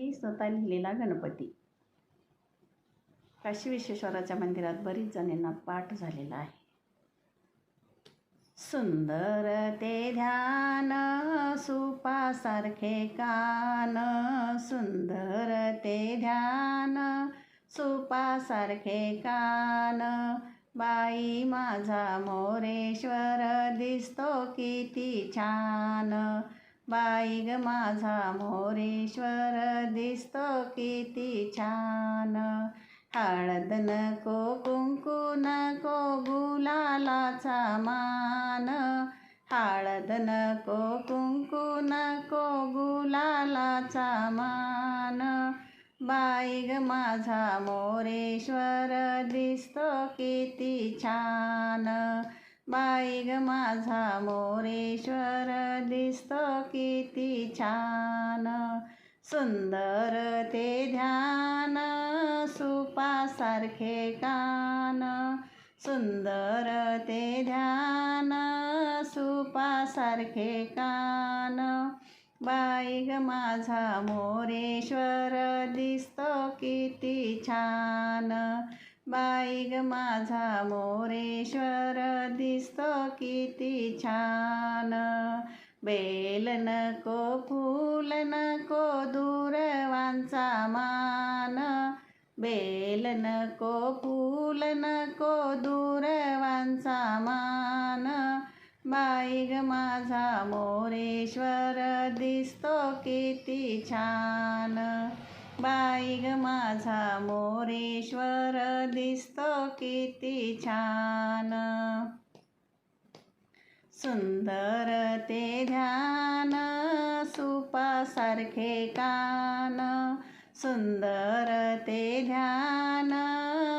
मी स्वतः लिहिलेला गणपती. काशी विश्वेश्वराच्या मंदिरात बरीच जणींना पाठ झालेला आहे. सुंदर ते ध्यान सुपासारखे कान सुंदर ते ध्यान सुपासारखे कान. बाई माझा मोरेश्वर दिसतो किती छान. बाईग माझा मोरेश्वर दिसतो किती छान. हळद नको कुंकू नको गुलालाचा मान. हळद नको कुंकू नको गुलालाचा मान. बाईग माझा मोरेश्वर दिसतो किती छान. बाई ग माझा मोरेश्वर दिसतो किती छान. सुंदर ते ध्यान सुपासारखे कान. सुंदर ते ध्यान सुपासारखे कान. बाई ग माझा मोरेश्वर दिसतो किती छान. बाईग माझा मोरेश्वर दिसतो किती छान. बेल नको फूल नको दूरवांचा मान. बेल नको फूल नको दूरवांचा मान. बाईग माझा मोरेश्वर दिसतो किती छान. बाईग माझा मोरेश्वर दिसतो किती छान. सुंदर ते ध्यान सुपासारखे कान. सुंदर ते ध्यान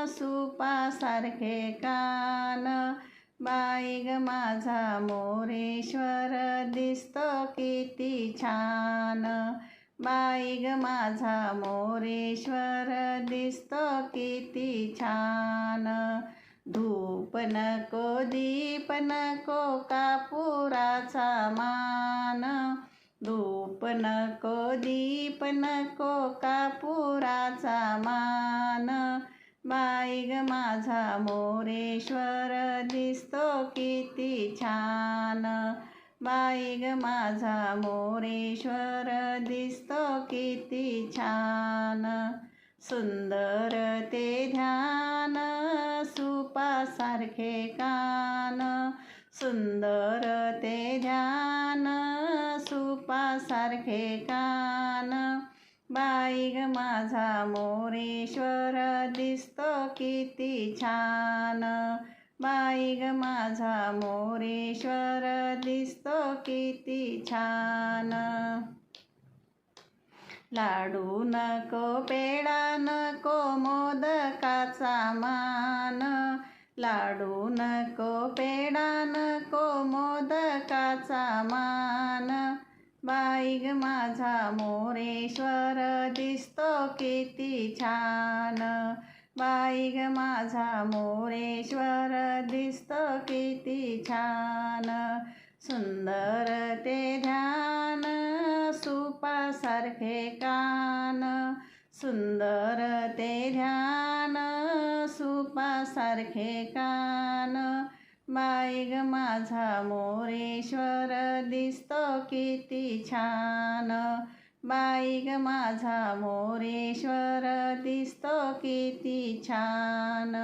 सुपासारखे कान. बाईग माझा मोरेश्वर दिसतो किती छान. बाईग माझा मोरेश्वर दिसतो किती छान. धूप नको दीप नको कापुराचा मान. धूप नको दीप नको कापुराचा मान. बाईग ग माझा मोरेश्वर दिसतो किती छान. बाई ग माझा मोरेश्वर दिसतो किती छान. सुंदर ते ध्यान सुपासारखे कान. सुंदर ते ध्यान सुपासारखे कान. बाई ग माझा मोरेश्वर दिसतो किती छान. बाई ग माझा मोरेश्वर दिसतो किती छान. लाडू नको पेडा नको मोदकाचा मान. लाडू नको पेडा नको मोदकाचा मान. बाई ग माझा मोरेश्वर दिसतो किती छान. बाई ग माझा मोरेश्वर दिसतो किती छान. सुंदर ते ध्यान सुपासारखे कान. सुंदर ते ध्यान सुपासारखे कान. बाई ग माझा मोरेश्वर दिसतो किती छान. बाईग माझा मोरेश्वर दिसतो किती छान.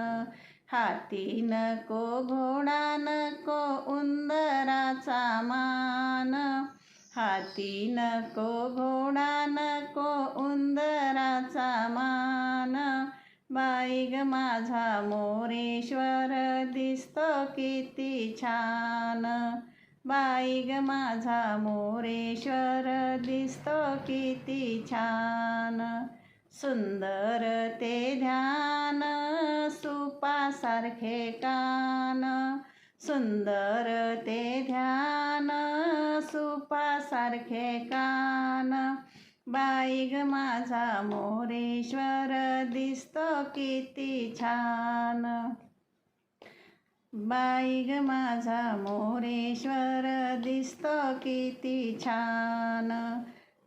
हाती नको घोडा नको उंदराचा मान. हाती नको घोडा नको उंदराचा मान. बाईग माझा मोरेश्वर दिसतो किती छान. बाई ग माझा मोरेश्वर दिसतो किती छान. सुंदर ते ध्यान सुपासारखे कान. सुंदर ते ध्यान सुपासारखे कान. बाई ग माझा मोरेश्वर दिसतो किती छान. बाई ग माझा मोरेश्वर दिसतो किती छान.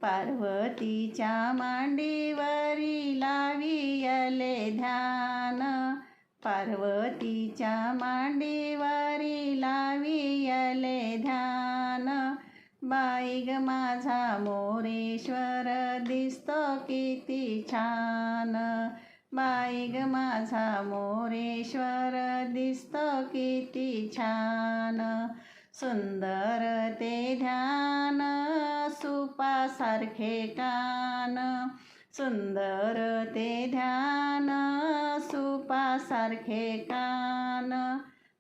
पार्वतीच्या मांडीवरी लावियले ध्यान. पार्वतीच्या मांडीवरी लावियले ध्यान. बाई ग माझा मोरेश्वर दिसतो किती छान. बाई ग माझा मोरेश्वर दिसतो किती छान सुंदर ते ध्यान सुपासारखे कान सुंदर ते ध्यान सुपासारखे कान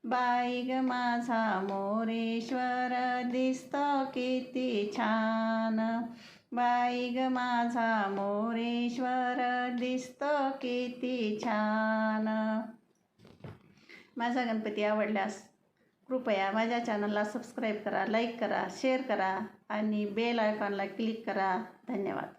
बाई ग माझा मोरेश्वर दिसतो किती छान बाई ग माझा मोरेश्वर दिसतो किती छान. माझा गणपती आवडल्यास कृपया माझ्या चॅनलला सबस्क्राईब करा लाईक करा शेअर करा आणि बेल आयकॉनला क्लिक करा. धन्यवाद.